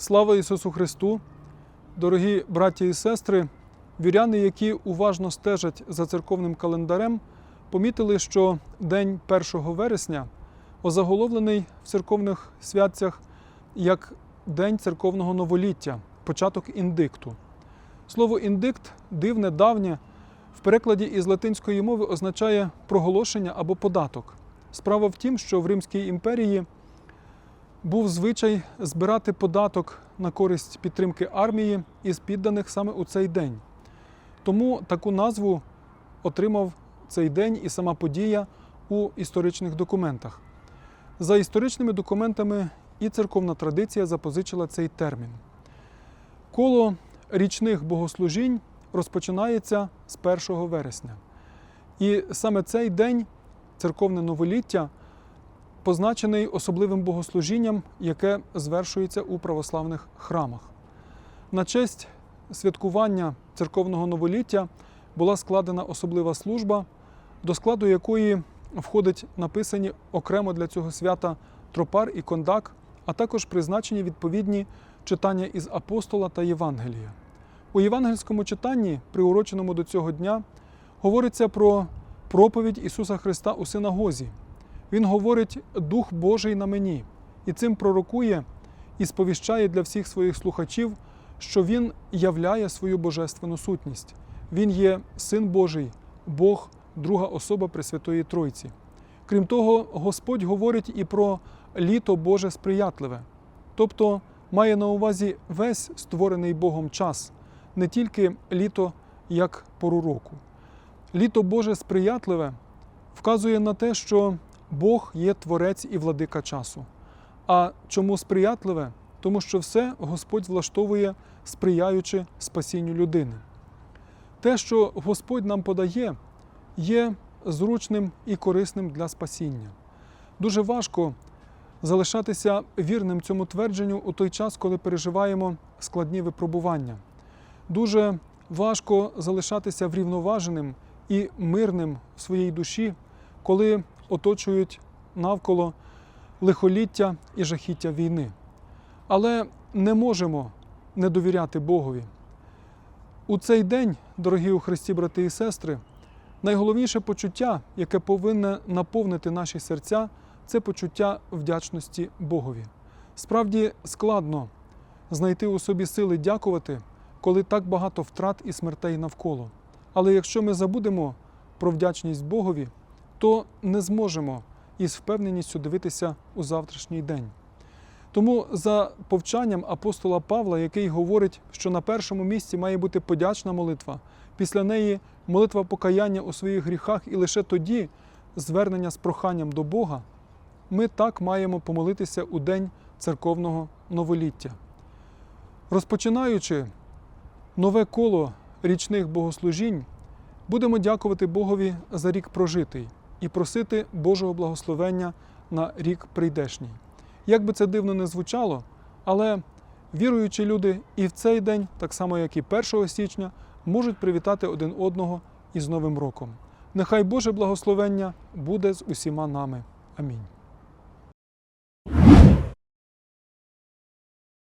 Слава Ісусу Христу! Дорогі браті і сестри, віряни, які уважно стежать за церковним календарем, помітили, що день 1 вересня озаголовлений в церковних святцях як День церковного новоліття, початок індикту. Слово індикт дивне, давнє, в перекладі із латинської мови означає проголошення або податок. Справа в тім, що в Римській імперії був звичай збирати податок на користь підтримки армії із підданих саме у цей день. Тому таку назву отримав цей день і сама подія у історичних документах. За історичними документами і церковна традиція запозичила цей термін. Коло річних богослужінь розпочинається з 1 вересня. І саме цей день, церковне новоліття, позначений особливим богослужінням, яке звершується у православних храмах. На честь святкування церковного новоліття була складена особлива служба, до складу якої входить написані окремо для цього свята тропар і кондак, а також призначені відповідні читання із апостола та Євангелія. У євангельському читанні, приуроченому до цього дня, говориться про проповідь Ісуса Христа у синагозі. Він говорить Дух Божий на мені, і цим пророкує і сповіщає для всіх своїх слухачів, що Він являє свою божественну сутність. Він є Син Божий, Бог, друга особа Пресвятої Тройці. Крім того, Господь говорить і про літо Боже сприятливе, тобто має на увазі весь створений Богом час, не тільки літо як пору року. Літо Боже сприятливе вказує на те, що Бог є творець і владика часу. А чому сприятливе? Тому що все Господь влаштовує, сприяючи спасінню людини. Те, що Господь нам подає, є зручним і корисним для спасіння. Дуже важко залишатися вірним цьому твердженню у той час, коли переживаємо складні випробування. Дуже важко залишатися врівноваженим і мирним в своїй душі, коли оточують навколо лихоліття і жахіття війни. Але не можемо не довіряти Богові. У цей день, дорогі у Христі, брати і сестри, найголовніше почуття, яке повинне наповнити наші серця, це почуття вдячності Богові. Справді складно знайти у собі сили дякувати, коли так багато втрат і смертей навколо. Але якщо ми забудемо про вдячність Богові, то не зможемо із впевненістю дивитися у завтрашній день. Тому за повчанням апостола Павла, який говорить, що на першому місці має бути подячна молитва, після неї молитва покаяння у своїх гріхах, і лише тоді звернення з проханням до Бога, ми так маємо помолитися у день церковного новоліття. Розпочинаючи нове коло річних богослужінь, будемо дякувати Богові за рік прожитий і просити Божого благословення на рік прийдешній. Як би це дивно не звучало, але віруючі люди і в цей день, так само як і 1 січня, можуть привітати один одного із Новим роком. Нехай Боже благословення буде з усіма нами. Амінь.